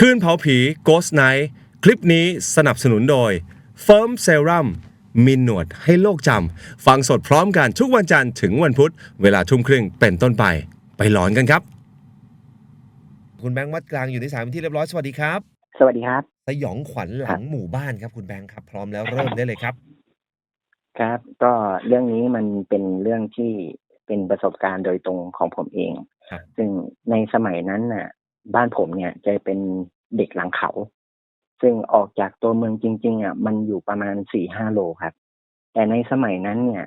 คืนเผาผี Ghost Night คลิปนี้สนับสนุนโดย Firm Serum มีหนวดให้โลกจำ ฟังสดพร้อมกันทุกวันจันทร์ถึงวันพุธ เวลาทุ่มครึ่งเป็นต้นไป ไปหลอนกันครับ คุณแบงค์วัดกลางอยู่ในสายเป็นที่เรียบร้อย สวัสดีครับ สวัสดีครับ สยองขวัญหลังหมู่บ้านครับคุณแบงค์ครับ พร้อมแล้วเริ่มได้เลยครับ ครับ ก็เรื่องนี้มันเป็นเรื่องที่เป็นประสบการณ์โดยตรงของผมเอง ครับ ซึ่งในสมัยนั้นน่ะ บ้านผมเนี่ยจะเป็นเด็กหลังเขา ซึ่งออกจากตัวเมืองจริง ๆอะมันอยู่ประมาณสี่ห้าโลครับ แต่ในสมัยนั้นเนี่ย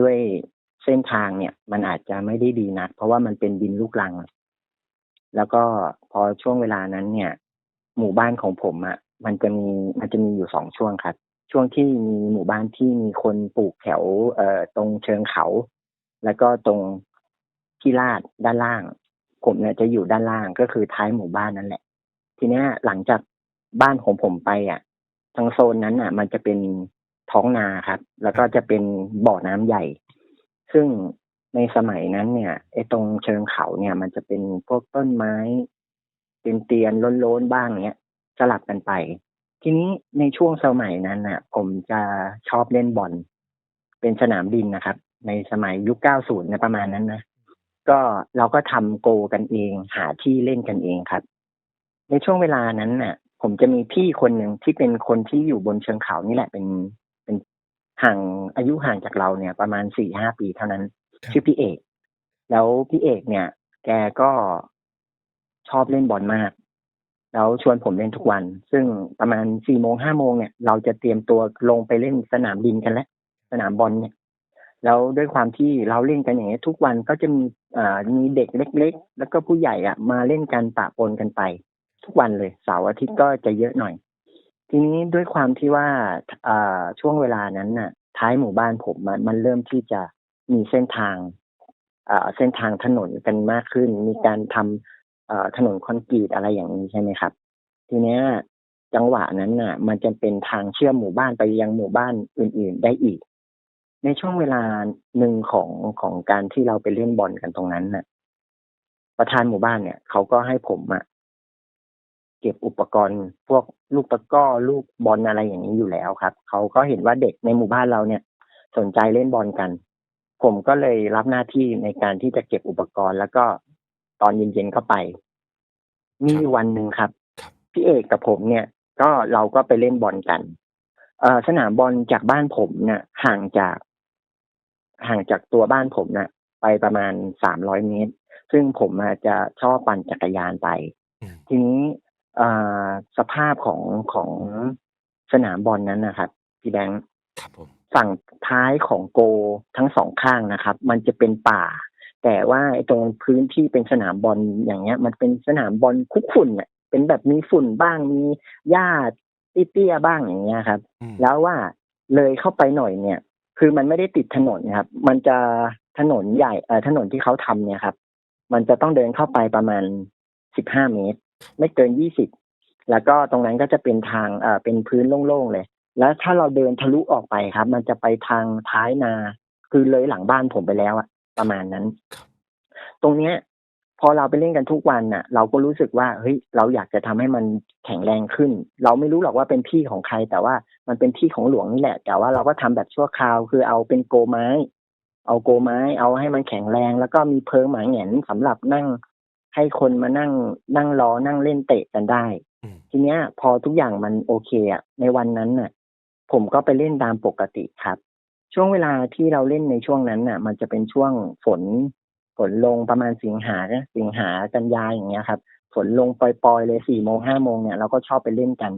ด้วยเส้นทางเนี่ย มันอาจจะไม่ได้ดีนัก เพราะว่ามันเป็นดินลูกรัง แล้วก็พอช่วงเวลานั้นเนี่ย หมู่บ้านของผมอะ่ะมันจะมีมันจะมีอยู่สองช่วงครับ ช่วงที่มีหมู่บ้านที่มีคนปลูกแถวเอ่อตรงเชิงเขา แล้วก็ตรงที่ลาดด้านล่าง ผมเนี่ยจะอยู่ด้านล่างก็คือท้ายหมู่บ้านนั่นแหละ ทีเนี้ยหลังจากบ้านของผมไปอะทางโซนนั้นอะ มันจะเป็นท้องนาครับ แล้วก็จะเป็นบ่อน้ำใหญ่ ซึ่งในสมัยนั้นเนี่ยไอ้ตรงเชิงเขาเนี่ย มันจะเป็นพวกต้นไม้เป็นเตียนล้นๆบ้างเนี้ยสลับกันไป ทีนี้ในช่วงสมัยนั้นน่ะ ผมจะชอบเล่นบอลเป็นสนามดินนะครับ ในสมัยยุค 90 นะประมาณนั้นนะ ก็เราก็ทำโกกันเอง หาที่เล่นกันเองครับ ในช่วงเวลานั้นน่ะ ผมจะมีพี่คนหนึ่งที่เป็นคนที่อยู่บนเชิงเขานี่แหละเป็นเป็นห่างอายุห่างจากเราเนี่ย ประมาณสี่ห้าปีเท่านั้นครับชื่อพี่เอก แล้วพี่เอกเนี่ย แกก็ชอบเล่นบอลมาก แล้วชวนผมเล่นทุกวัน ซึ่งประมาณสี่โมงห้าโมงเนี่ย เราจะเตรียมตัวลงไปเล่นสนามดินกันแล้วสนามบอลเนี่ยแล้วด้วยความที่เราเล่นกันอย่างเงี้ยทุกวันก็จะมีอ่า มีเด็กเล็ก ๆ แล้วก็ผู้ใหญ่อะมาเล่นกันปะปนกันไป ทุกวันเลยเสาร์อาทิตย์ก็จะเยอะหน่อย ทีนี้ด้วยความที่ว่าช่วงเวลานั้นน่ะ ท้ายหมู่บ้านผมมันมันเริ่มที่จะมีเส้นทางเส้นทางถนนกันมากขึ้น มีการทำถนนคอนกรีตอะไรอย่างนี้ใช่ไหมครับ ทีเนี้ยจังหวะนั้นน่ะ มันจะเป็นทางเชื่อมหมู่บ้านไปยังหมู่บ้านอื่น ๆ ได้อีก ในช่วงเวลาหนึ่งของของการที่เราไปเล่นบอลกันตรงนั้นน่ะ ประธานหมู่บ้านเนี่ยเขาก็ให้ผมอะเก็บอุปกรณ์ พวกลูกตะกร้อลูกบอลอะไรอย่างนี้อยู่แล้วครับเขาก็เห็นว่าเด็กในหมู่บ้านเราเนี่ย สนใจเล่นบอลกัน ผมก็เลยรับหน้าที่ในการที่จะเก็บอุปกรณ์แล้วก็ตอนเย็นๆก็ไป มีอยู่วันหนึ่งครับพี่เอกกับผมเนี่ย ก็เราก็ไปเล่นบอลกัน เอ่อสนามบอลจากบ้านผมเนี่ยห่างจาก ห่างจากตัวบ้านผมน่ะ ไปประมาณสามร้อยเมตร ซึ่งผมอาจจะชอบปั่นจักรยานไปอืมทีนี้เอ่อสภาพของของสนามบอลนั้นนะครับพี่แบงค์ครับผมฝั่งท้ายของโกทั้งสองข้างนะครับ มันจะเป็นป่า แต่ว่าไอ้ตรงพื้นที่เป็นสนามบอลอย่างเงี้ย มันเป็นสนามบอลคุกฝุ่นเนี่ยเป็นแบบมีฝุ่นบ้างมีหญ้าเตี้ยๆบ้างอย่างเงี้ยครับอืมแล้วว่าเลยเข้าไปหน่อยเนี่ย คือมันไม่ได้ติดถนนครับ มันจะถนนใหญ่เอ่อถนนที่เขาทำเนี่ยครับ มันจะต้องเดินเข้าไปประมาณสิบห้าเมตร ไม่เกินยี่สิบแล้วก็ตรงนั้นก็จะเป็นทางเอ่อเป็นพื้นโล่งๆเลย แล้วถ้าเราเดินทะลุออกไปครับ มันจะไปทางท้ายนา คือเลยหลังบ้านผมไปแล้วอะประมาณนั้น ตรงเนี้ย พอเราไปเล่นกันทุกวันน่ะ เราก็รู้สึกว่าเฮ้ยเราอยากจะทำให้มันแข็งแรงขึ้น เราไม่รู้หรอกว่าเป็นที่ของใคร แต่ว่ามันเป็นที่ของหลวงนี่แหละ แต่ว่าเราก็ทำแบบชั่วคราว คือเอาเป็นโกไม้ เอาโกไม้ เอาให้มันแข็งแรง แล้วก็มีเพิงหมาแหงนสำหรับนั่ง ให้คนมานั่งนั่งรอนั่งเล่นเตะกันได้อืมทีเนี้ย พอทุกอย่างมันโอเคอะในวันนั้นน่ะ ผมก็ไปเล่นตามปกติครับ ช่วงเวลาที่เราเล่นในช่วงนั้นน่ะ มันจะเป็นช่วงฝน ฝนลงประมาณสิงหาสิงหากันยาอย่างเงี้ยครับฝนลงปล่อยๆเลยสี่โมงห้าโมงเนี่ยเราก็ชอบไปเล่นกัน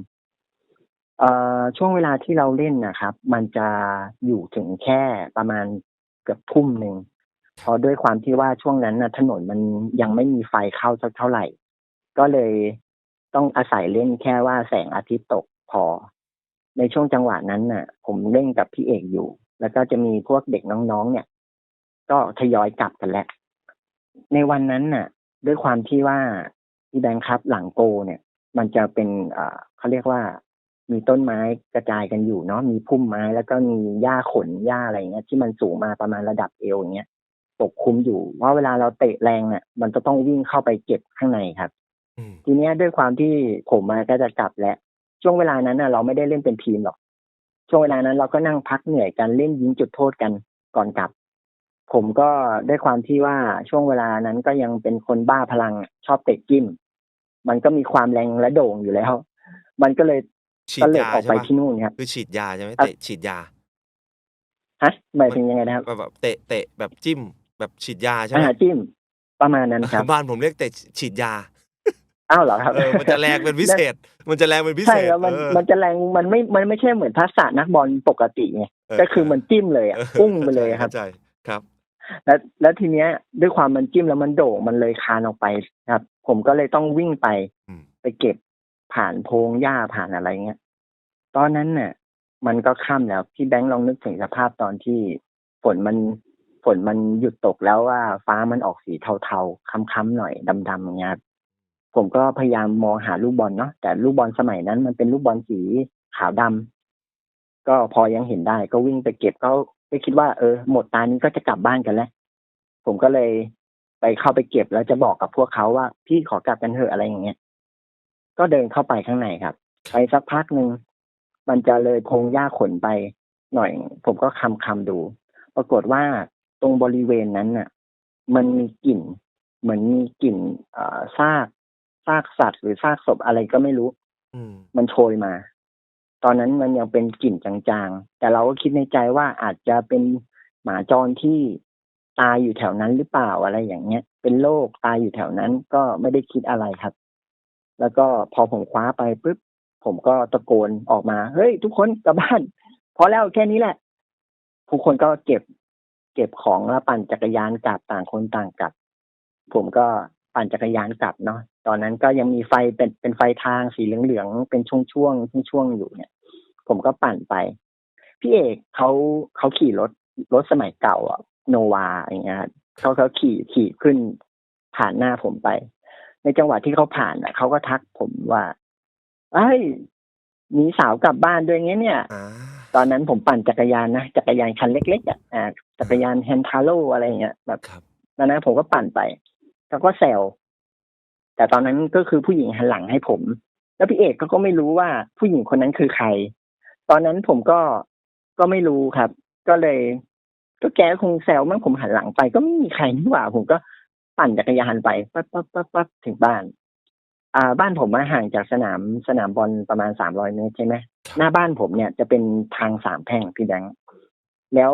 เอ่อช่วงเวลาที่เราเล่นนะครับ มันจะอยู่ถึงแค่ประมาณเกือบทุ่มหนึ่งเพราะด้วยความที่ว่าช่วงนั้นนะถนนมันยังไม่มีไฟเข้าสักเท่าไหร่ ก็เลยต้องอาศัยเล่นแค่ว่าแสงอาทิตย์ตกพอ ในช่วงจังหวะนั้นน่ะ ผมเล่นกับพี่เอกอยู่ แล้วก็จะมีพวกเด็กน้องๆเนี่ย ก็ทยอยกลับกันแล้ว ในวันนั้นน่ะ ด้วยความที่ว่าพี่แบงค์ครับหลังโกเนี่ย มันจะเป็นเอ่อเขาเรียกว่า มีต้นไม้กระจายกันอยู่เนาะมีพุ่มไม้แล้วก็มีหญ้าขนหญ้าอะไรเงี้ยที่มันสูงมาประมาณระดับเอวอย่างเงี้ยปกคลุมอยู่ว่าเวลาเราเตะแรงเนี่ยมันจะต้องวิ่งเข้าไปเก็บข้างในครับอืมทีเนี้ยด้วยความที่ผมมาก็จะกลับแล้วช่วงเวลานั้นน่ะเราไม่ได้เล่นเป็นทีมหรอก ช่วงเวลานั้นเราก็นั่งพักเหนื่อยกันเล่นยิงจุดโทษกันก่อนกลับ ผมก็ด้วยความที่ว่าช่วงเวลานั้นก็ยังเป็นคนบ้าพลังชอบเตะจิ้ม มันก็มีความแรงและโด่งอยู่แล้ว มันก็เลยฉีก็ดเลยยาออกใช่ไปปะที่นู่นครับคือฉีดยาใช่ไหมครับเตะฉีดยาฮะหมายถึงยังไงนะครับแบบแบบเตะเตะแบบจิ้ม แบบฉีดยาใช่ไหมอ่าจิ้ม ประมาณนั้นครับบ้านผมเรียกเตะฉีดยาอ้าวเหรอครับเออมันจะแรงเป็นพิเศษ มันจะแรงเป็นพิเศใช่ษแล้วมันเออมันจะแรงมันไม่มันไม่ใช่เหมือนทักษะนักบอลปกติไงเออก็คือมันจิ้มเลยอะเออพุ่งไปเลยครับเข้าใจครับ แล้วแล้วทีเนี้ยด้วยความมันจิ้มแล้วมันโด่งมันเลยคานออกไปครับ ผมก็เลยต้องวิ่งไปอืม ไปเก็บผ่านโพรงหญ้าผ่านอะไรเงี้ยตอนนั้นน่ะ มันก็ค่ำแล้วพี่แบงค์ลองนึกถึงสภาพตอนที่ฝนมันฝนมันหยุดตกแล้วว่าฟ้ามันออกสีเทาๆค้ำๆหน่อยดำๆอย่างเงี้ยครับผมก็พยายามมองหาลูกบอลเนาะแต่ลูกบอลสมัยนั้น มันเป็นลูกบอลสีขาวดำก็พอยังเห็นได้ ก็วิ่งไปเก็บก็ ไม่คิดว่าเออ หมดตานี้ก็จะกลับบ้านกันแล้ว ผมก็เลยไปเข้าไปเก็บแล้วจะบอกกับพวกเขาว่า พี่ขอกลับกันเถอะอะไรอย่างเงี้ย ก็เดินเข้าไปข้างในครับ ไปสักพักหนึ่งมันจะเลยพงหญ้าขนไปหน่อย ผมก็คำคำดู ปรากฏว่าตรงบริเวณนั้นน่ะ มันมีกลิ่น เหมือนมีกลิ่นเอ่อซากซากสัตว์หรือซากศพอะไรก็ไม่รู้อืมมันโชยมา ตอนนั้นมันยังเป็นกลิ่นจางๆ แต่เราก็คิดในใจว่าอาจจะเป็นหมาจรที่ตายอยู่แถวนั้นหรือเปล่าอะไรอย่างเงี้ย เป็นโรคตายอยู่แถวนั้นก็ไม่ได้คิดอะไรครับ แล้วก็พอผมคว้าไปปุ๊บผมก็ตะโกนออกมา เฮ้ย ทุกคนกลับบ้านพอแล้วแค่นี้แหละ ทุกคนก็เก็บ เก็บของแล้วปั่นจักรยานกลับต่างคนต่างกลับ ผมก็ ปั่นจักรยานกลับเนาะตอนนั้นก็ยังมีไฟเป็นเป็นไฟทางสีเหลืองๆเป็นช่วงช่วงๆช่วงๆอยู่เนี่ย ผมก็ปั่นไป พี่เอกเขาเขาขี่รถรถสมัยเก่าอะโนวาอย่างเงี้ยครับเขาเขาขี่ขี่ขึ้นผ่านหน้าผมไป ในจังหวะที่เขาผ่านอะเขาก็ทักผมว่าเอ้ยมีสาวกลับบ้านด้วยไงเนี่ยอ่าตอนนั้นผมปั่นจักรยานนะจักรยานคันเล็กๆอะอ่าจักรยานแฮนทาโร่อะไรอย่างเงี้ยแบบครับตอนนั้นผมก็ปั่นไป เขาก็แซวแต่ตอนนั้นก็คือผู้หญิงหันหลังให้ผม แล้วพี่เอกก็ก็ไม่รู้ว่าผู้หญิงคนนั้นคือใคร ตอนนั้นผมก็ก็ไม่รู้ครับ ก็เลย ก็แกคงแซวมั้งผมหันหลังไป ก็ไม่มีใครนี่หว่า ผมก็ปั่นจักรยานไปปั๊บปั๊บปั๊บปั๊บถึงบ้าน อ่า บ้านผมมาห่างจากสนามสนามบอลประมาณสามร้อยเมตรใช่ไหมหน้าบ้านผมเนี่ยจะเป็นทางสามแพ่งพี่แบงค์แล้ว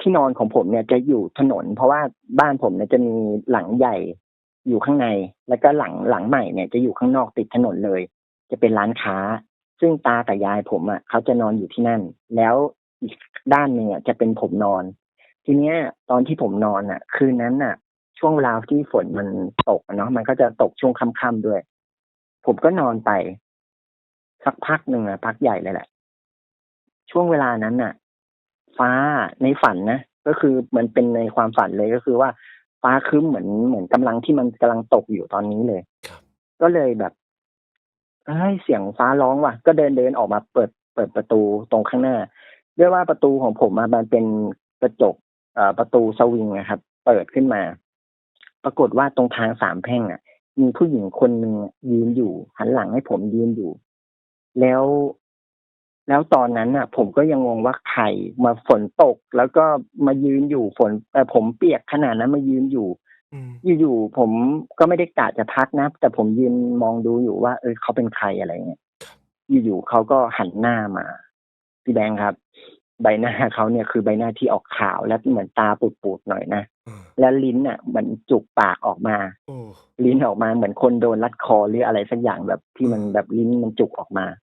ที่นอนของผมเนี่ยจะอยู่ถนน เพราะว่าบ้านผมเนี่ยจะมีหลังใหญ่อยู่ข้างใน แล้วก็หลังหลังใหม่เนี่ยจะอยู่ข้างนอกติดถนนเลย จะเป็นร้านค้า ซึ่งตากับยายผมอะเขาจะนอนอยู่ที่นั่น แล้วอีกด้านหนึ่งอะจะเป็นผมนอน ทีเนี้ยตอนที่ผมนอนอะ คืนนั้นอะ ช่วงเวลาที่ฝนมันตกเนาะมันก็จะตกช่วงค่ำๆด้วย ผมก็นอนไป สักพักหนึ่งอะพักใหญ่เลยแหละช่วงเวลานั้นน่ะ ฟ้าในฝันนะก็คือมันเป็นในความฝันเลยก็คือว่าฟ้าครึ้มเหมือนเหมือนกำลังที่มันกำลังตกอยู่ตอนนี้เลยครับก็เลยแบบเฮ้ยเสียงฟ้าร้องว่ะ ก็เดินเดินออกมาเปิดเปิดประตูตรงข้างหน้าด้วยว่าประตูของผมอะมันเป็นกระจกเอ่อประตูสวิงนะครับ เปิดขึ้นมา ปรากฏว่าตรงทางสามแพร่งอะ มีผู้หญิงคนหนึ่งอะยืนอยู่ หันหลังให้ผมยืนอยู่ แล้ว แล้วตอนนั้นน่ะ ผมก็ยังงงว่าใครมาฝนตก แล้วก็มายืนอยู่ฝนแต่ผมเปียกขนาดนั้นมายืนอยู่อืมอยู่ๆผมก็ไม่ได้กะจะทักนะ แต่ผมยืนมองดูอยู่ว่า เออเขาเป็นใครอะไรเงี้ยอยู่ๆเขาก็หันหน้ามาพี่แบงค์ครับ ใบหน้าเขาเนี่ยคือใบหน้าที่ออกขาวและเหมือนตาปูดๆหน่อยนะอ่าและลิ้นอะเหมือนจุกปากออกมาโอ้ลิ้นออกมาเหมือนคนโดนรัดคอหรืออะไรสักอย่างแบบที่มันแบบลิ้นมันจุกออกมาครับ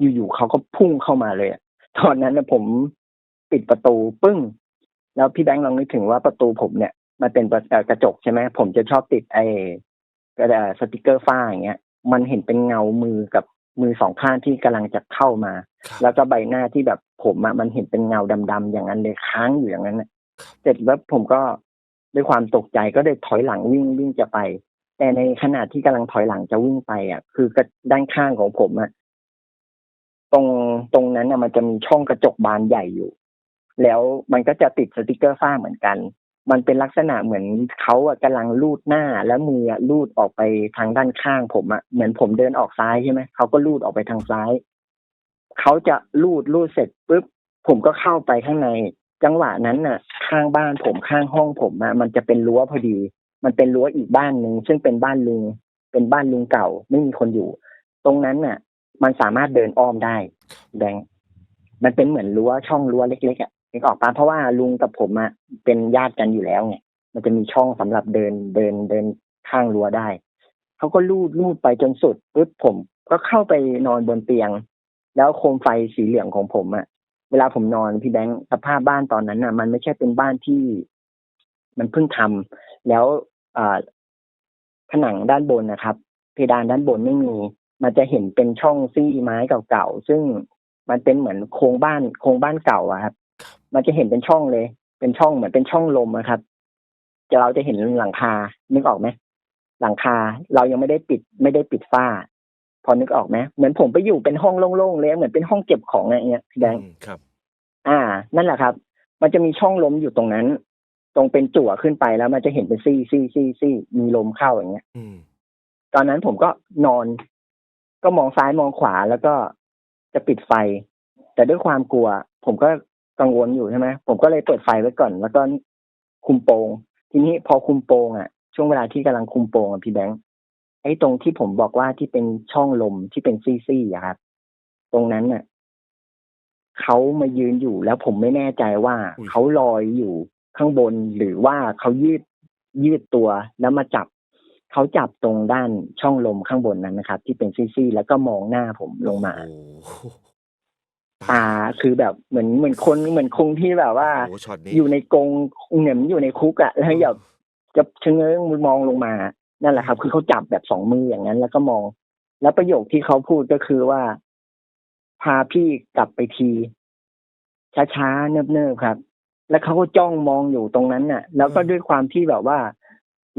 อยู่ๆเขาก็พุ่งเข้ามาเลยอะตอนนั้นนะผมปิดประตูปึ้ง แล้วพี่แบงค์ลองนึกถึงว่าประตูผมเนี่ย มันเป็นประเอ่อกระจกใช่ไหมผมจะชอบติดไอ้กระดาษสติกเกอร์ฝ้าอย่างเงี้ย มันเห็นเป็นเงามือกับมือสองข้างที่กำลังจะเข้ามาครับแล้วก็ใบหน้าที่แบบผมอะมันเห็นเป็นเงาดำๆอย่างนั้นเลยค้างอยู่อย่างนั้นน่ะเสร็จแล้วผมก็ด้วยความตกใจก็เลยถอยหลังวิ่งวิ่งจะไป แต่ในขณะที่กำลังถอยหลังจะวิ่งไปอะ คือกระด้านข้างของผมอะ ตรงตรงนั้นนะมันจะมีช่องกระจกบานใหญ่อยู่ แล้วมันก็จะติดสติกเกอร์ฝ้าเหมือนกัน มันเป็นลักษณะเหมือนเขาอะกำลังลูดหน้าแล้วมือลูดออกไปทางด้านข้าง ผมอะเหมือนผมเดินออกซ้ายใช่ไหมเขาก็ลูดออกไปทางซ้ายเขาจะลูดลูดเสร็จปุ๊บผมก็เข้าไปข้างใน จังหวะนั้นน่ะ ข้างบ้านผมข้างห้องผมอะมันจะเป็นรั้วพอดี มันเป็นรั้วอีกบ้านหนึ่งซึ่งเป็นบ้านลุงเป็นบ้านลุงเก่าไม่มีคนอยู่ ตรงนั้นน่ะ มันสามารถเดินอ้อมได้ แบงค์มันเป็นเหมือนรั้วช่องรั้วเล็กๆอะนึกออกปะเพราะว่าลุงกับผมอะเป็นญาติกันอยู่แล้วไงมันจะมีช่องสำหรับเดินเดินเดินข้างรั้วได้เขาก็ลูดลูดไปจนสุดปุ๊บผมก็เข้าไปนอนบนเตียง แล้วโคมไฟสีเหลืองของผมอะเวลาผมนอนพี่แบงค์สภาพบ้านตอนนั้นน่ะ มันไม่ใช่เป็นบ้านที่ มันเพิ่งทำแล้วอ่าผนังด้านบนนะครับ เพดานด้านบนไม่มี มันจะเห็นเป็นช่องซี่ไม้เก่าๆซึ่งมันเป็นเหมือนโครงบ้านโครงบ้านเก่าอะครับ มันจะเห็นเป็นช่องเลย เป็นช่องเหมือนเป็นช่องลมอะครับจะเราจะเห็นหลังคา นึกออกไหมหลังคาเรายังไม่ได้ปิดไม่ได้ปิดฝ้า พอนึกออกไหมเหมือนผมไปอยู่เป็นห้องโล่งๆเลยเหมือนเป็นห้องเก็บของอะไรเงี้ยพี่แบงค์อืมครับ อ่า นั่นแหละครับ มันจะมีช่องลมอยู่ตรงนั้น ตรงเป็นจั่วขึ้นไปแล้วมันจะเห็นเป็นซี่ซี่ซี่ซี่มีลมเข้าอย่างเงี้ยอืมตอนนั้นผมก็นอน ก็มองซ้ายมองขวาแล้วก็จะปิดไฟ แต่ด้วยความกลัว ผมก็กังวลอยู่ใช่ไหมผมก็เลยเปิดไฟไว้ก่อน แล้วก็คุมโปงทีนี้พอคุมโปงอะ ช่วงเวลาที่กำลังคุมโปงอะพี่แบงค์ไอ้ตรงที่ผมบอกว่าที่เป็นช่องลมที่เป็นซี่ๆอะครับตรงนั้นน่ะเขามายืนอยู่แล้วผมไม่แน่ใจว่าอุ๊ยเขาลอยอยู่ข้างบนหรือว่าเขายืดยืดตัวแล้วมาจับ เขาจับตรงด้านช่องลมข้างบนนั้นนะครับ ที่เป็นซี่ๆแล้วก็มองหน้าผมลงมาโอ้โหตาคือแบบเหมือนเหมือนคนเหมือนคงที่แบบว่าโอ้โหช็อตนี้อยู่ในกรงเหมือนอยู่ในคุกอะแล้วแบบจะชะเง้อมองลงมานั่นแหละครับ คือเขาจับแบบสองมืออย่างนั้น แล้วก็มอง แล้วประโยคที่เขาพูดก็คือว่า พาพี่กลับไปทีช้าๆเนิบๆครับ แล้วเขาก็จ้องมองอยู่ตรงนั้นน่ะ แล้วก็ด้วยความที่แบบว่า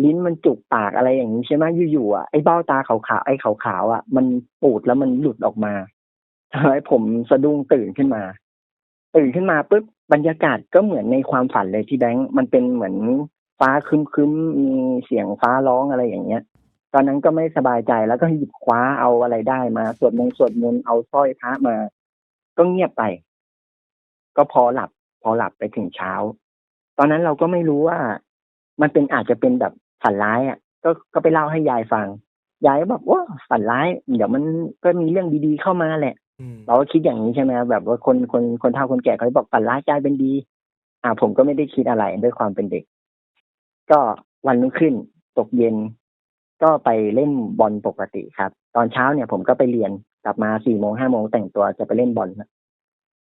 ลิ้นมันจุกปากอะไรอย่างนี้ใช่ไหมอยู่ๆอะไอ้เบ้าตาขาวๆไอ้ขาวๆอะ มันปูดแล้วมันหลุดออกมาทำให้ผมสะดุ้งตื่นขึ้นมา ตื่นขึ้นมาปุ๊บบรรยากาศก็เหมือนในความฝันเลยที่แบงค์มันเป็นเหมือนฟ้าครึ้มๆมีเสียงฟ้าร้องอะไรอย่างเงี้ย ตอนนั้นก็ไม่สบายใจแล้วก็หยิบคว้าเอาอะไรได้มาสวดมนต์สวดมนต์เอาสร้อยพระมา ก็เงียบไป ก็พอหลับ พอหลับไปถึงเช้า ตอนนั้นเราก็ไม่รู้ว่า มันเป็นอาจจะเป็นแบบ ฝันร้ายอะ ก็ก็ไปเล่าให้ยายฟัง ยายก็บอกว่าฝันร้าย เดี๋ยวมันก็มีเรื่องดีๆเข้ามาแหละอืมเราก็คิดอย่างนี้ใช่ไหมแบบว่าคนคนคนเฒ่าคนแก่เขาจะบอกฝันร้ายกลายเป็นดี อ่า ผมก็ไม่ได้คิดอะไรด้วยความเป็นเด็ก ก็วันรุ่งขึ้นตกเย็น ก็ไปเล่นบอลปกติครับ ตอนเช้าเนี่ย ผมก็ไปเรียนกลับมาสี่โมงห้าโมงแต่งตัวจะไปเล่นบอล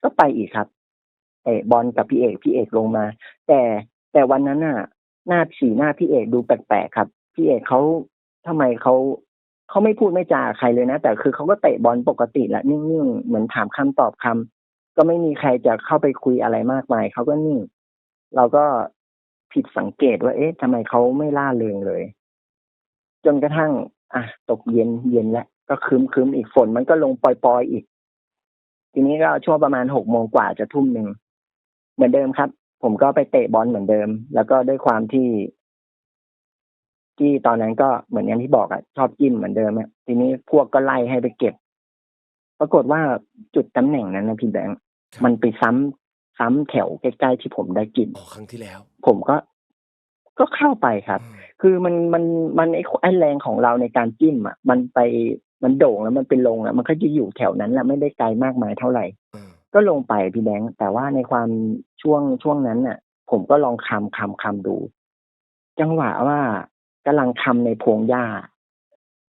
ก็ไปอีกครับเตะบอลกับพี่เอกพี่เอกลงมา แต่แต่วันนั้นน่ะ หน้าสีหน้าพี่เอกดูแปลกๆครับ พี่เอกเขาทำไมเขาเขาไม่พูดไม่จาใครเลยนะ แต่คือเขาก็เตะบอลปกติแหละนิ่งๆเหมือนถามคำตอบคำก็ไม่มีใครจะเข้าไปคุยอะไรมากมายเขาก็นิ่ง เราก็ผิดสังเกตว่า เอ๊ะทำไมเขาไม่ล่าเริงเลย จนกระทั่ง อะตกเย็นเย็นแล้วก็คืมคืมๆอีกฝนมันก็ลงปล่อยๆอีก ทีนี้ก็ช่วงประมาณหกโมงกว่าจะทุ่มหนึ่งเหมือนเดิมครับ ผมก็ไปเตะบอลเหมือนเดิม แล้วก็ด้วยความที่ที่ตอนนั้นก็เหมือนอย่างที่บอกอะชอบจิ้มเหมือนเดิมอะทีนี้พวกก็ไล่ให้ไปเก็บ ปรากฏว่าจุดตำแหน่งนั้นนะพี่แบงค์มันไปซ้ำซ้ำแถวใกล้ๆที่ผมได้กินอ๋อครั้งที่แล้ว ผมก็ก็เข้าไปครับอืมคือมันมันมันไอ้ไอ้แรงของเราในการจิ้มอะ มันไปมันโด่งแล้วมันเป็นลงอะมันก็จะอยู่แถวนั้นแหละไม่ได้ไกลมากมายเท่าไหร่อืม ก็ลงไปพี่แบงค์แต่ว่าในความช่วงช่วงนั้นน่ะ ผมก็ลองคำคำคำดู จังหวะว่ากำลังทำในโพรงหญ้า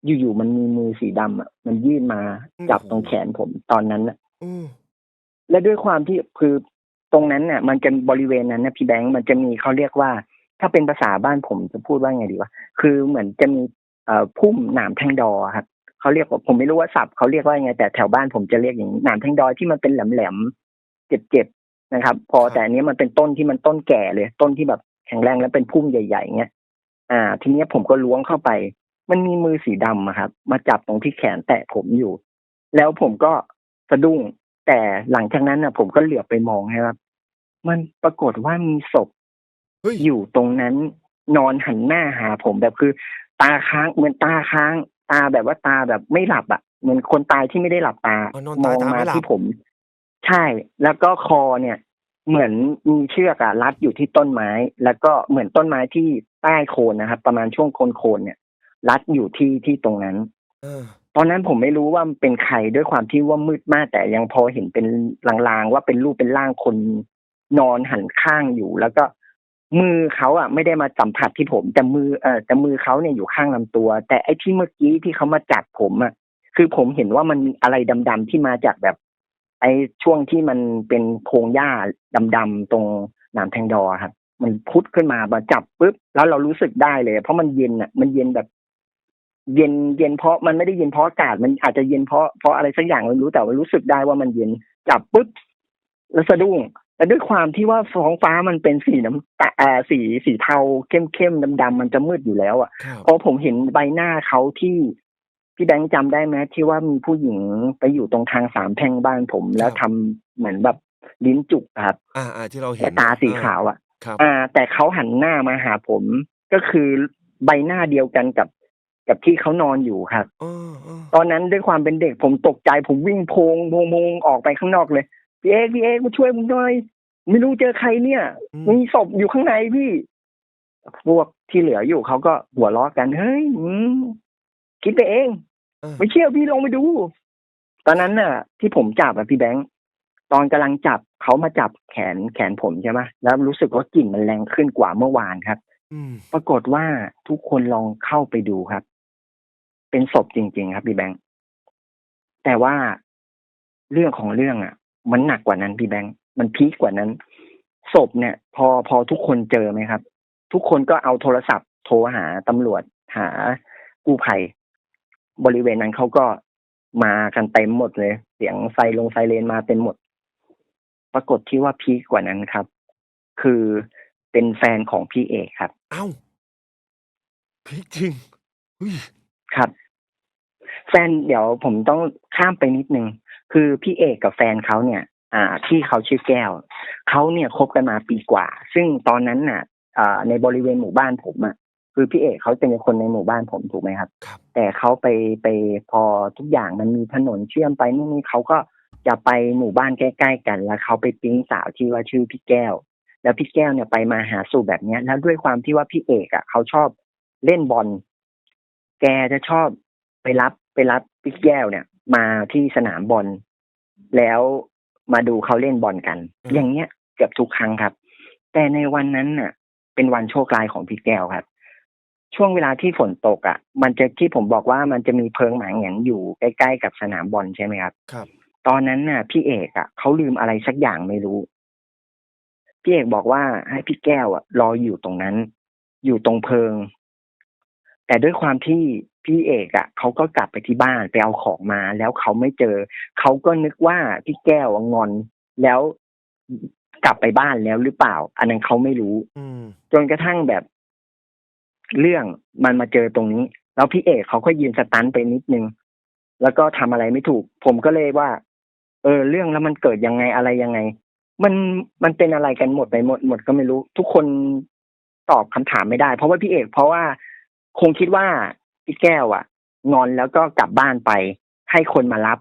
อยู่ๆมันมีมือสีดำอะมันยื่นมาจับตรงแขนผมตอนนั้นน่ะอืมและด้วยความที่คือตรงนั้นเนี่ยมันจะบริเวณนั้นนะพี่แบงค์มันจะมีเขาเรียกว่า ถ้าเป็นภาษาบ้านผมจะพูดว่าไงดีวะคือเหมือนจะมีเอ่อพุ่มหนามแทงดอครับ เขาเรียกว่าผมไม่รู้ว่าศัพท์เขาเรียกว่ายังไงแต่แถวบ้านผมจะเรียกอย่างนี้หนามแทงดอที่มันเป็นแหลมๆเจ็บๆนะครับ พอแต่อันนี้มันเป็นต้นที่มันต้นแก่เลย ต้นที่แบบแข็งแรงแล้วเป็นพุ่มใหญ่ๆเงี้ยอ่า ทีเนี้ยผมก็ล้วงเข้าไป มันมีมือสีดำอะครับ มาจับตรงที่แขนแตะผมอยู่ แล้วผมก็สะดุ้งแต่หลังจากนั้นนะผมก็เหลือบไปมองนะครับ มันปรากฏว่ามีศพเฮ้ยอยู่ตรงนั้นนอนหันหน้าหาผมแบบคือ ตาค้างเหมือนตาค้าง ตาแบบว่าตาแบบไม่หลับอะเหมือนคนตายที่ไม่ได้หลับตาอ๋อนอนมตายองตามาไม่หลับ ที่ผม ใช่ แล้วก็คอเนี่ย เหมือนมีเชือกอะรัดอยู่ที่ต้นไม้ แล้วก็เหมือนต้นไม้ที่ใต้โคนนะครับ ประมาณช่วงโคนโคนๆเนี่ย รัดอยู่ที่ที่ตรงนั้น เออ ตอนนั้นผมไม่รู้ว่ามันเป็นใครด้วยความที่ว่ามืดมาก แต่ยังพอเห็นเป็นลางๆว่าเป็นรูปเป็นร่างคนนอนหันข้างอยู่ แล้วก็ มือเขาอะไม่ได้มาสัมผัสที่ผม แต่มือเอ่อแต่มือเขาเนี่ยอยู่ข้างลำตัว แต่ไอ้ที่เมื่อกี้ที่เขามาจับผมอะคือผมเห็นว่ามันมีอะไรดำๆที่มาจากแบบ ไอ้ช่วงที่มันเป็นโพรงหญ้าดำๆตรงหนามแทงดอครับมันพุดขึ้นมามาจับปุ๊บแล้วเรารู้สึกได้เลย เพราะมันเย็นอะ มันเย็นแบบ เย็นเย็นเพราะมันไม่ได้เย็นเพราะอากาศมันอาจจะเย็นเพราะเพราะอะไรสักอย่างไม่รู้แต่ว่ารู้สึกได้ว่ามันเย็นจับปุ๊บแล้วสะดุ้ง แต่ด้วยความที่ว่าท้องฟ้ามันเป็นสีน้ำตาอ่าสีสีเทาเข้มเข้มดำๆมันจะมืดอยู่แล้วอะครับพอผมเห็นใบหน้าเขาที่พี่แบงค์จำได้ไหมที่ว่ามีผู้หญิงไปอยู่ตรงทางสามแพร่งบ้านผม แล้วทำเหมือนแบบลิ้นจุกอะครับอ่าอ่าที่เราเห็แต่นตาสีขาวอะครับอ่า แต่เขาหันหน้ามาหาผมก็คือใบหน้าเดียวกันกับกับที่เขานอนอยู่ครับเออเออตอนนั้นด้วยความเป็นเด็กผมตกใจผมวิ่งโพงโพงโพงออกไปข้างนอกเลย พี่เอกพี่เอกมาช่วยผมหน่อย ไม่รู้เจอใครเนี่ยอืมมีศพอยู่ข้างในพี่ พวกที่เหลืออยู่เขาก็หัวเราะกันเฮ้ยอืมคิดไปเองเออไม่เชื่อพี่ลองไปดู ตอนนั้นน่ะ ที่ผมจับอะพี่แบงค์ตอนกำลังจับเขามาจับแขนแขนผมใช่ไหมแล้วรู้สึกว่ากลิ่นมันแรงขึ้นกว่าเมื่อวานครับอืมปรากฏว่าทุกคนลองเข้าไปดูครับ เป็นศพจริง ๆ ครับพี่แบงค์แต่ว่าเรื่องของเรื่องอะ มันหนักกว่านั้นพี่แบงค์มันพีคกว่านั้น ศพเนี่ย พอพอทุกคนเจอไหมครับ ทุกคนก็เอาโทรศัพท์ โทรหาตำรวจหากู้ภัย บริเวณนั้นเขาก็มากันเต็มหมดเลย เสียงไซลงไซเรนมาเต็มหมด ปรากฏที่ว่าพีคกว่านั้นครับ คือเป็นแฟนของพี่เอกครับ เอ้าพีคจริงอุ้ยครับ แฟนเดี๋ยวผมต้องข้ามไปนิดนึง คือพี่เอกกับแฟนเขาเนี่ย อ่าที่เขาชื่อแก้วเขาเนี่ยคบกันมาปีกว่า ซึ่งตอนนั้นน่ะอ่าในบริเวณหมู่บ้านผมอะคือพี่เอกเขาเป็นคนในหมู่บ้านผมถูกไหมครับครับ แต่เขาไปไปพอทุกอย่างมันมีถนนเชื่อมไปนู่นนี่เขาก็จะไปหมู่บ้านใกล้ๆกัน แล้วเขาไปปิ๊งสาวที่ว่าชื่อพี่แก้ว แล้วพี่แก้วเนี่ยไปมาหาสู่แบบเนี้ย แล้วด้วยความที่ว่าพี่เอกอะเขาชอบเล่นบอล แกจะชอบไปรับไปรับพี่แก้วเนี่ย มาที่สนามบอลแล้วมาดูเขาเล่นบอลกันอืมอย่างเงี้ยเกือบทุกครั้งครับ แต่ในวันนั้นน่ะ เป็นวันโชคร้ายของพี่แก้วครับ ช่วงเวลาที่ฝนตกอะ มันจะที่ผมบอกว่ามันจะมีเพิงหมาแหงนอยู่ใกล้ๆกับสนามบอลใช่ไหมครับ ครับ ตอนนั้นน่ะ พี่เอกอะเขาลืมอะไรสักอย่างไม่รู้ พี่เอกบอกว่าให้พี่แก้วอะรออยู่ตรงนั้น อยู่ตรงเพิง แต่ด้วยความที่ พี่เอกอะเขาก็กลับไปที่บ้านไปเอาของมาแล้วเขาไม่เจอ เขาก็นึกว่าพี่แก้วอะงอนแล้วกลับไปบ้านแล้วหรือเปล่า อันนั้นเขาไม่รู้อืมจนกระทั่งแบบ เรื่องมันมาเจอตรงนี้ แล้วพี่เอกเขาก็ยืนสตันไปนิดนึง แล้วก็ทำอะไรไม่ถูก ผมก็เลยว่า เออ เรื่องแล้วมันเกิดยังไงอะไรยังไง มันมันเป็นอะไรกันหมดไปหมดหมดก็ไม่รู้ ทุกคนตอบคำถามไม่ได้ เพราะว่าพี่เอก เพราะว่าคงคิดว่า พี่แก้วอะงอนแล้วก็กลับบ้านไป ให้คนมารับ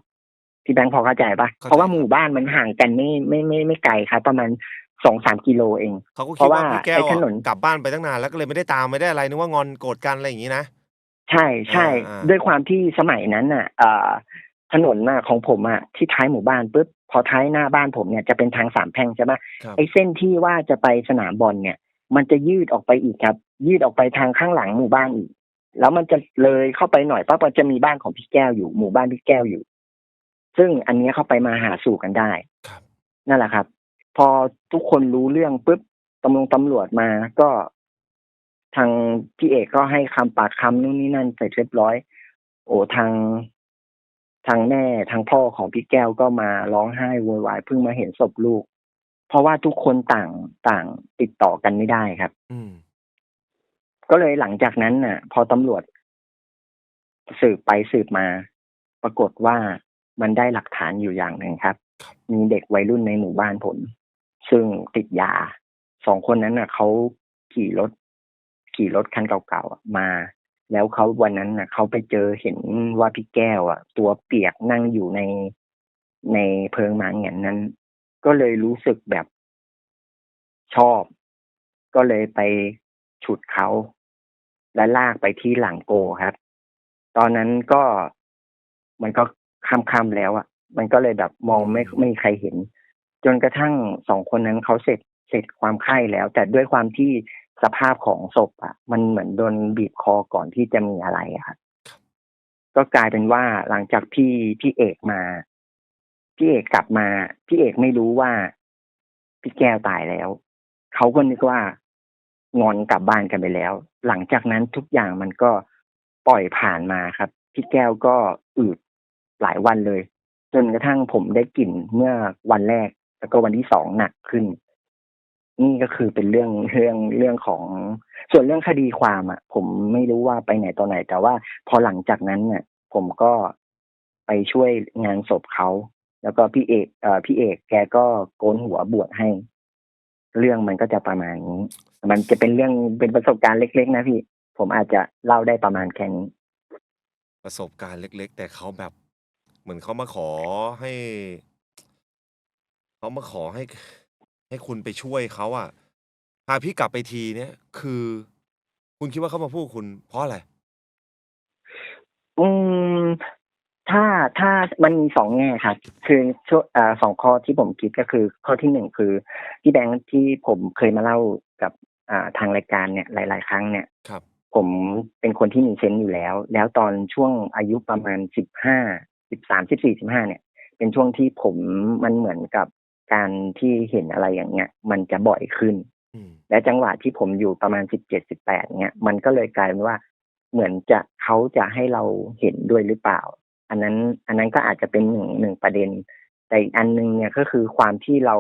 พี่แบงค์พอเข้าใจปะเข้าใจเพราะว่าหมู่บ้านมันห่างกันไม่ไม่ไม่ไม่ไกลครับประมาณสองสามกิโลเองเขาก็เพคิดราะว่าว่าพี่แก้วไอ้ถนนอะกลับบ้านไปตั้งนานแล้วก็เลยไม่ได้ตามไม่ได้อะไรนึกว่างอนโกรธกันอะไรอย่างนี้นะใช่ใช่อ่าด้วยความที่สมัยนั้นน่ะเอ่อถนนน่ะของผมอะที่ท้ายหมู่บ้านปุ๊บพอท้ายหน้าบ้านผมเนี่ยจะเป็นทางสามแพร่งใช่ไหมครับไอ้เส้นที่ว่าจะไปสนามบอลเนี่ย มันจะยืดออกไปอีกครับ ยืดออกไปทางข้างหลังหมู่บ้านอีก แล้วมันจะเลยเข้าไปหน่อยปั๊บมันจะมีบ้านของพี่แก้วอยู่หมู่บ้านพี่แก้วอยู่ ซึ่งอันเนี้ยเข้าไปมาหาสู่กันได้ครับนั่นแหละครับ พอทุกคนรู้เรื่องปุ๊บตำรวจตำรวจมาก็ทางพี่เอกก็ให้คำปากคำนู่นนี่นั่นเสร็จเรียบร้อย โอ้ทางทางแม่ทางพ่อของพี่แก้วก็มาร้องไห้โวยวายเพิ่งมาเห็นศพลูก เพราะว่าทุกคนต่างต่างติดต่อกันไม่ได้ครับ อืม ก็เลยหลังจากนั้นน่ะ พอตำรวจ สืบไปสืบมา ปรากฏว่ามันได้หลักฐานอยู่อย่างหนึ่งครับ มีเด็กวัยรุ่นในหมู่บ้านผม ซึ่งติดยาสองคนนั้นน่ะเขาขี่รถ ขี่รถคันเก่าๆอะมา แล้วเขาวันนั้นน่ะเขาไปเจอเห็นว่าพี่แก้ว อะ ตัวเปียกนั่งอยู่ในในเพิงหมาแหงนนั้น ก็เลยรู้สึกแบบชอบ ก็เลยไปฉุดเขา และลากไปที่หลังโกครับ ตอนนั้นก็มันก็ค่ำๆแล้วอะ มันก็เลยแบบมองไม่ไม่มีใครเห็น จนกระทั่งสองคนนั้นเขาเสร็จเสร็จความไข้แล้ว แต่ด้วยความที่สภาพของศพอะ มันเหมือนโดนบีบคอก่อนที่จะมีอะไรอะครับก็กลายเป็นว่าหลังจากพี่พี่เอกมาพี่เอกกลับมาพี่เอกไม่รู้ว่าพี่แก้วตายแล้ว เขาก็นึกว่างอนกลับบ้านกันไปแล้ว หลังจากนั้นทุกอย่างมันก็ปล่อยผ่านมาครับ พี่แก้วก็อืดหลายวันเลย จนกระทั่งผมได้กลิ่นเมื่อวันแรก แล้วก็วันที่สองหนักขึ้น นี่ก็คือเป็นเรื่องเรื่องเรื่องของ ส่วนเรื่องคดีความอะ ผมไม่รู้ว่าไปไหนต่อไหน แต่ว่าพอหลังจากนั้นเนี่ยผมก็ไปช่วยงานศพเขาแล้วก็พี่เอกเอ่อพี่เอกแกก็โกนหัวบวชให้ เรื่องมันก็จะประมาณนี้ มันจะเป็นเรื่องเป็นประสบการณ์เล็ก ๆ นะพี่ ผมอาจจะเล่าได้ประมาณแค่นี้ ประสบการณ์เล็ก ๆ แต่เขาแบบ เหมือนเขามาขอให้เขามาขอให้ ให้คุณไปช่วยเขาอะพาพี่กลับไปทีเนี่ยคือ คุณคิดว่าเขามาพูดคุณ เพราะอะไร อืม ถ้าถ้ามันมีสองแง่ครับ คือช่วงอ่าสองข้อที่ผมคิดก็คือข้อที่หนึ่งคือพี่แบงค์ที่ผมเคยมาเล่ากับอ่าทางรายการเนี่ยหลาย ๆ ครั้งเนี่ยครับ ผมเป็นคนที่มีเซนส์อยู่แล้ว แล้วตอนช่วงอายุประมาณสิบห้าสิบสามสิบสี่สิบห้าเนี่ย เป็นช่วงที่ผมมันเหมือนกับการที่เห็นอะไรอย่างเงี้ย มันจะบ่อยขึ้นอืมและจังหวะที่ผมอยู่ประมาณสิบเจ็ดสิบแปดเนี้ยมันก็เลยกลายเป็นว่าเหมือนจะเขาจะให้เราเห็นด้วยหรือเปล่า อันนั้นอันนั้นก็อาจจะเป็นหนึ่งหนึ่งประเด็น แต่อีกอันหนึงเนี่ยก็คือความที่เรา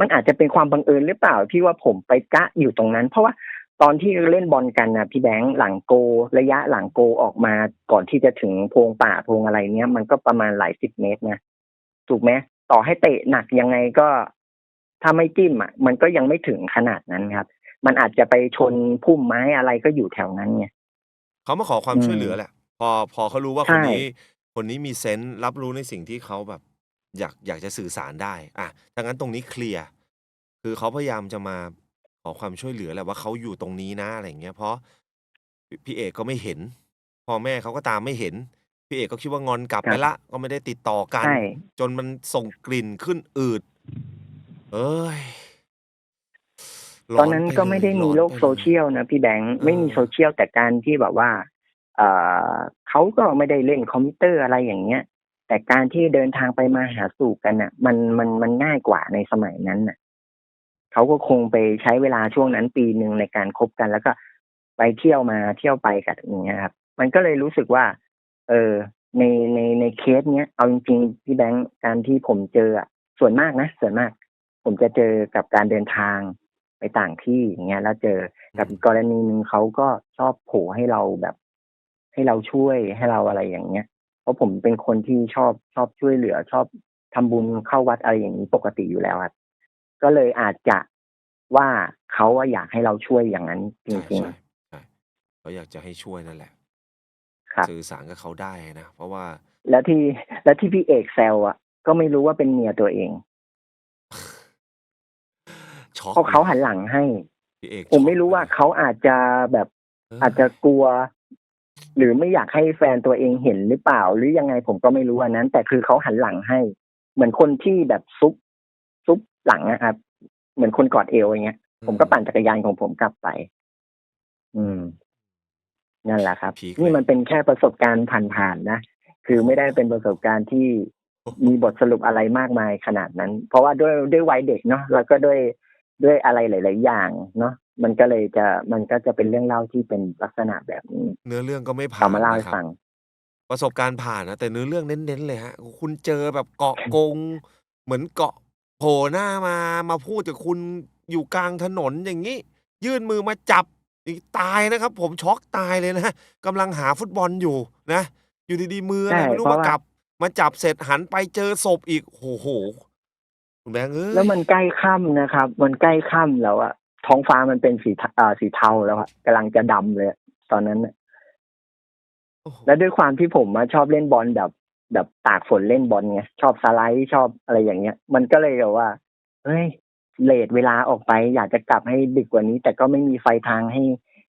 มันอาจจะเป็นความบังเอิญหรือเปล่าที่ว่าผมไปกะอยู่ตรงนั้น เพราะว่าตอนที่เล่นบอลกันนะพี่แบงค์หลังโก ระยะหลังโกออกมาก่อนที่จะถึงโพรงป่าโพรงอะไรเนี้ยมันก็ประมาณหลายสิบเมตรนะถูกไหมต่อให้เตะหนักยังไงก็ถ้าไม่จิ้มอะ มันก็ยังไม่ถึงขนาดนั้นครับ มันอาจจะไปชนพุ่มไม้อะไรก็อยู่แถวนั้นไงเขามาขอความอืมช่วยเหลือแหละ พอพอเขารู้ว่าใช่คนนี้ คนนี้มีเซนส์รับรู้ในสิ่งที่เขาแบบ อยากอยากจะสื่อสารได้อะดังนั้นตรงนี้เคลียร์คือเขาพยายามจะมาขอความช่วยเหลือแหละว่าเขาอยู่ตรงนี้นะอะไรอย่างเงี้ยเพราะพี่พี่เอกก็ไม่เห็นพ่อแม่เขาก็ตามไม่เห็น พี่เอกก็คิดว่างอนกลับครับไปละ ก็ไม่ได้ติดต่อกัน ใช่ จนมันส่งกลิ่นขึ้นอืด เอ้ยตอนนั้นร้ปก็ไม่ได้เยมีร้อนโลกไปโซเชียลนะพี่แบงค์ไม่มีเออโซเชียลแต่การที่แบบว่า เอ่อเขาก็ไม่ได้เล่นคอมพิวเตอร์อะไรอย่างเงี้ย แต่การที่เดินทางไปมาหาสู่กันน่ะ มันมันมันง่ายกว่าในสมัยนั้นน่ะเขาก็คงไปใช้เวลาช่วงนั้นปีหนึ่งในการคบกัน แล้วก็ไปเที่ยวมาเที่ยวไปกันอย่างเงี้ยครับ มันก็เลยรู้สึกว่า เออในในในเคสเนี้ยเอาจริงๆพี่แบงค์การที่ผมเจออะส่วนมากนะส่วนมาก ผมจะเจอกับการเดินทางไปต่างที่อย่างเงี้ยแล้วเจอกับอีกกรณีหนึ่งเขาก็ชอบโผล่ให้เราแบบ ให้เราช่วยให้เราอะไรอย่างเงี้ย เพราะผมเป็นคนที่ชอบชอบช่วยเหลือ ชอบทำบุญเข้าวัดอะไรอย่างนี้ปกติอยู่แล้วครับก็เลยอาจจะว่าเขาว่าอยากให้เราช่วยอย่างนั้นจใช่ริงใช่ใช่เขาอยากจะให้ช่วยนั่นแหละๆครับสื่อสารกับเขาได้นะเพราะว่า แล้วที่แล้วที่พี่เอกแซวอะ ก็ไม่รู้ว่าเป็นเมียตัวเองช็อกเพราะเขาลยหันหลังให้พี่เอกผมไม่ช็อกรู้ว่าเลยเขาอาจจะแบบเอออาจจะกลัว หรือไม่อยากให้แฟนตัวเองเห็นหรือเปล่า หรือยังไงผมก็ไม่รู้อันนั้น แต่คือเขาหันหลังให้ เหมือนคนที่แบบซุบซุบหลังนะครับ เหมือนคนกอดเอวอย่างเงี้ย ผมก็ปั่นจักรยานของผมกลับไป อืม นั่นแหละครับ พีคนี่เลย มันเป็นแค่ประสบการณ์ผ่านๆนะคือไม่ได้เป็นประสบการณ์ที่มีบทสรุปอะไรมากมายขนาดนั้น เพราะว่าด้วยด้วยวัยเด็กเนาะแล้วก็ด้วยด้วยอะไรหลาย ๆ อย่างเนาะ มันก็เลยจะมันก็จะเป็นเรื่องเล่าที่เป็นลักษณะแบบนี้เนื้อเรื่องก็ไม่ผ่าเอานมาเล่าให้นะครับฟังประสบการณ์ผ่านนะแต่เนื้อเรื่องเน้นๆเลยฮะ คุณเจอแบบเกาะกง เหมือนเกาะโผล่หน้ามามาพูดกับคุณอยู่กลางถนนอย่างนี้ ยื่นมือมาจับนี่ตายนะครับ ผมช็อกตายเลยนะกำลังหาฟุตบอลอยู่นะ อยู่ดีๆมืออะไรใช่ไม่รู้เพมาราะว่า กลับ มาจับเสร็จหันไปเจอศพอีกโอ้โหคุณแบงค์เอ้ยแล้วมันใกล้ค่ำนะครับ มันใกล้ค่ำแล้วอะ ท้องฟ้ามันเป็นสีเทาอ่าสีเทาแล้วอะกำลังจะดำเลยอะตอนนั้นน่ะโอ้โหแล้วด้วยความที่ผมมาชอบเล่นบอลแบบแบบตากฝนเล่นบอลไงชอบสไลด์ชอบอะไรอย่างเงี้ย มันก็เลยแบบว่าเฮ้ยเลทเวลาออกไป อยากจะกลับให้ดึกกว่านี้ แต่ก็ไม่มีไฟทางให้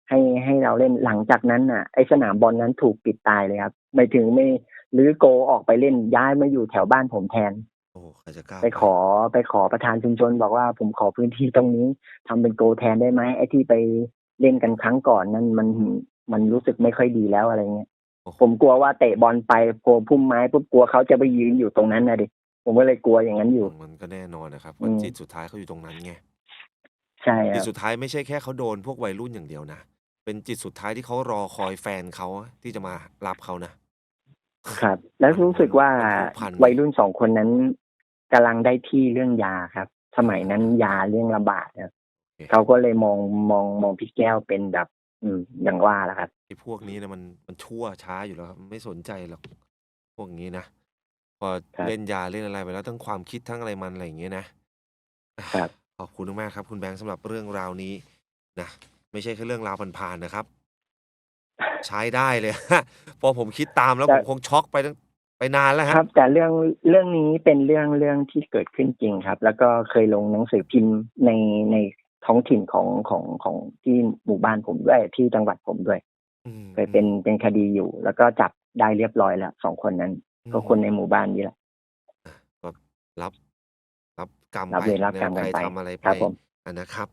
ให้ให้เราเล่นหลังจากนั้นน่ะไอสนามบอลนั้นถูกปิดตายเลยครับไม่ถึงไม่หรือโกออกไปเล่นย้ายมาอยู่แถวบ้านผมแทนโอ้โหใครจะกล้าไปขอไปขอประธานชุมชนบอกว่าผมขอพื้นที่ตรงนี้ทำเป็นโกแทนได้ไหมไอ้ที่ไปเล่นกันครั้งก่อนนั้นมันมันรู้สึกไม่ค่อยดีแล้วอะไรเงี้ยโอ้โหผมกลัวว่าเตะบอลไปโผล่พุ่มไม้ปุ๊บกลัวเขาจะไปยืนอยู่ตรงนั้นนะดิผมก็เลยกลัวอย่างนั้นอยู่ มันก็แน่นอนนะครับอืว่ามจิตสุดท้ายเขาอยู่ตรงนั้นไงใช่คจิรัตบสุดท้ายไม่ใช่แค่เขาโดนพวกวัยรุ่นอย่างเดียวนะเป็นจิตสุดท้ายที่เขารอคอยแฟนเขาที่จะมารับเขานะครับ แล้วรู้สึกว่าผูกพันวัยรุ่นสองคนนั้น กำลังได้ที่เรื่องยาครับ สมัยนั้นยาเรื่องระบาดครับเขาก็เลยมองมองมองพี่แก้วเป็นแบบ อืมอย่างว่าแหละครับไอ้พวกนี้นะมันมันชั่วช้าอยู่แล้วครับไม่สนใจหรอกพวกนี้นะพอครับเล่นยาเล่นอะไรไปแล้วทั้งความคิดทั้งอะไรมันอะไรอย่างเงี้ยนะครับขอบคุณมากๆครับ คุณแบงค์สำหรับเรื่องราวนี้นะไม่ใช่แค่เรื่องราวผ่านๆนะครับ ใช้ได้เลยพอผมคิดตามแล้วแต่ผมคงช็อกไปตั้ง ไปนานแล้วคฮะรับ แต่เรื่องเรื่องนี้เป็นเรื่องเรื่องที่เกิดขึ้นจริงครับ แล้วก็เคยลงหนังสือพิมพ์ในในท้องถิ่นของของของที่หมู่บ้านผมด้วยที่จังหวัดผมด้วย อืมเคยเป็นเป็นคดีอยู่ แล้วก็จับได้เรียบร้อยแล้วสองคนนั้น ก็คนในหมู่บ้านนี่แหละก็รับ รับกรรมรับไปเวรรับกรรมนะกันใครไปทำอะไรไปครับผม อะนะครับ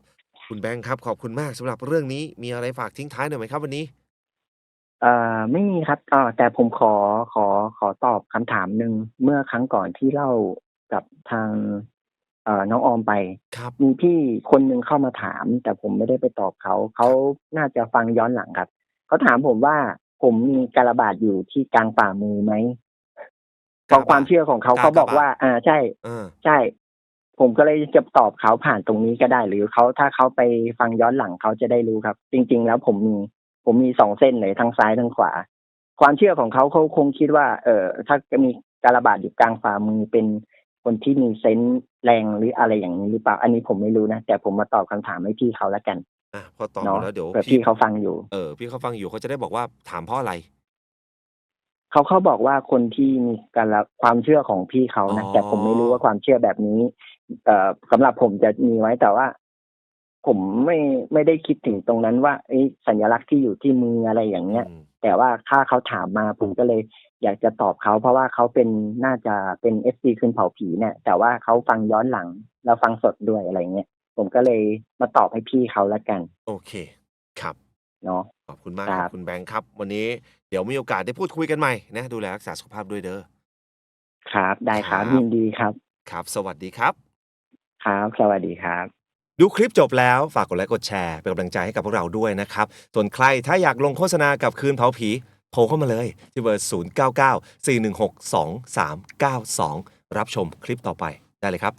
คุณแบงค์ครับ ขอบคุณมากสำหรับเรื่องนี้มีอะไรฝากทิ้งท้ายหน่อยไหมครับวันนี้ เอ่อไม่มีครับอ่าแต่ผมขอ ขอ ขอตอบคำถามหนึ่ง เมื่อครั้งก่อนที่เล่ากับทาง เอ่อ น้องออมไป ครับ มีพี่คนหนึ่งเข้ามาถาม แต่ผมไม่ได้ไปตอบเขา เขาน่าจะฟังย้อนหลังครับ เขาถามผมว่า ผมมีการระบาดอยู่ที่กลางฝ่ามือไหม เพราะความเชื่อของเขากากบาทเขาบอกว่าอ่า ใช่ เออ ใช่ ผมก็เลยจะตอบเขาผ่านตรงนี้ก็ได้ หรือเขา ถ้าเขาไปฟังย้อนหลังเขาจะได้รู้ครับ จริง ๆ แล้วผมมี ผมมีสองเส้นเลยทั้งซ้ายทั้งขวา ความเชื่อของเขาเขาคงคิดว่า เออถ้าจะมีการระบาดอยู่กลางฝ่ามือเป็นคนที่มีเซนส์แรงหรืออะไรอย่างนี้หรือเปล่า อันนี้ผมไม่รู้นะ แต่ผมมาตอบคำถามให้พี่เขาแล้วกันอะพอตอบหมเนาะดแล้วเดี๋ยวเผื่อพี่เขาฟังอยู่ เออ พี่เขาฟังอยู่เขาจะได้บอกว่าถามเพราะอะไรเขาเขาบอกว่าคนที่มีการละความเชื่อของพี่เขานะอ๋อแต่ผมไม่รู้ว่าความเชื่อแบบนี้ เอ่อสำหรับผมจะมีไว้แต่ว่า ผมไม่ไม่ได้คิดถึงตรงนั้นว่าเอ้ยสัญลักษณ์ที่อยู่ที่มืออะไรอย่างเงี้ยอืมแต่ว่าถ้าเขาถามมาผมก็เลย อยากจะตอบเขา เพราะว่าเขาเป็นน่าจะเป็นเอฟซีคืนเผาผีเนี่ย แต่ว่าเขาฟังย้อนหลัง แล้วฟังสดด้วยอะไรเงี้ยผมก็เลยมาตอบให้พี่เขาละกัน โอเค ครับเนาะขอบคุณมากคครัรับบคุณแบงค์ครับ วันนี้เดี๋ยวมีโอกาสได้พูดคุยกันใหม่นะ ดูแลรักษาสุขภาพด้วยเด้อครับ ได้ครับครับยินดีครับ ครับ สวัสดีครับ ครับ สวัสดีครับ ดูคลิปจบแล้วฝากกดไลค์กดแชร์ เป็นกำลังใจให้กับพวกเราด้วยนะครับ ส่วนใครถ้าอยากลงโฆษณากับคืนเผาผีโทรเข้ามาเลย ที่เบอร์ 0994162392 รับชมคลิปต่อไปได้เลยครับ